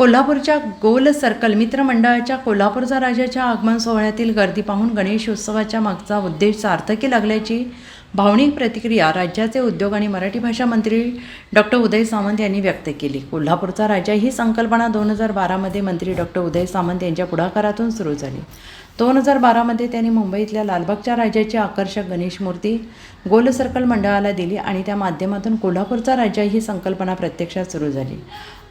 कोल्हापूरच्या गोल सर्कल मित्रमंडळाच्या कोल्हापूरचा राजाच्या आगमन सोहळ्यातील गर्दी पाहून गणेशोत्सवाच्या मागचा उद्देश सार्थकी लागल्याची भावनिक प्रतिक्रिया राज्याचे उद्योग आणि मराठी भाषा मंत्री डॉक्टर उदय सामंत यांनी व्यक्त केली. कोल्हापूरचा राजा ही संकल्पना दोन हजार बारामध्ये मंत्री डॉक्टर उदय सामंत यांच्या पुढाकारातून सुरू झाली. दोन हजार बारामध्ये त्यांनी मुंबईतल्या लालबागच्या राजाची आकर्षक गणेश मूर्ती गोल सर्कल मंडळाला दिली आणि त्या माध्यमातून कोल्हापूरचा राजा ही संकल्पना प्रत्यक्षात सुरू झाली.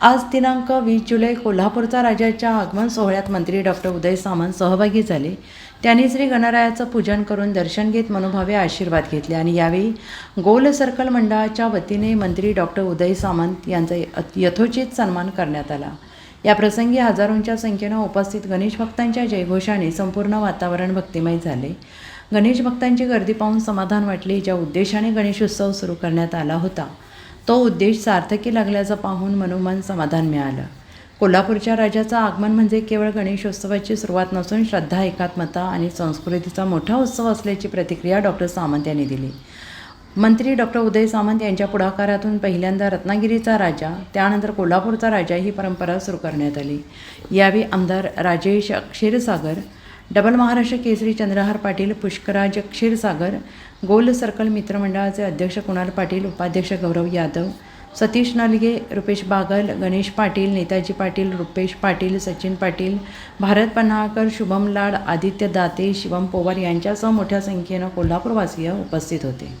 आज दिनांक वीस जुलै कोल्हापूरचा राजाच्या आगमन सोहळ्यात मंत्री डॉक्टर उदय सामंत सहभागी झाले. त्यांनी श्री गणरायाचं पूजन करून दर्शन घेत मनोभावे आशीर्वाद घेतले आणि यावेळी गोल सर्कल मंडळाच्या वतीने मंत्री डॉक्टर उदय सामंत यांचा य- यथोचित सन्मान करण्यात आला. या प्रसंगी हजारोंच्या संख्येनं उपस्थित गणेश भक्तांच्या जयघोषाने संपूर्ण वातावरण भक्तिमय झाले. गणेश भक्तांची गर्दी पाहून समाधान वाटले ज्या उद्देशाने गणेशोत्सव सुरू करण्यात आला होता. तो उद्देश सार्थकी लागल्याचं पाहून मनोमन समाधान मिळालं. कोल्हापूरच्या राजाचं आगमन म्हणजे केवळ गणेशोत्सवाची सुरुवात नसून श्रद्धा एकात्मता आणि संस्कृतीचा मोठा उत्सव असल्याची प्रतिक्रिया डॉक्टर सामंत यांनी दिली. मंत्री डॉक्टर उदय सामंत यांच्या पुढाकारातून पहिल्यांदा रत्नागिरीचा राजा त्यानंतर कोल्हापूरचा राजा ही परंपरा सुरू करण्यात आली. यावेळी आमदार राजेश क्षीरसागर डबल महाराष्ट्र केसरी चंद्रहार पाटील पुष्कराज क्षीरसागर गोल सर्कल मित्रमंडळाचे अध्यक्ष कुणाल पाटील उपाध्यक्ष गौरव यादव सतीश नालगे रुपेश बागल गणेश पाटील नेताजी पाटील रुपेश पाटील सचिन पाटील भारत पन्हाळकर शुभम लाड आदित्य दाते शिवम पोवार यांच्यासह मोठ्या संख्येनं कोल्हापूरवासीय उपस्थित होते.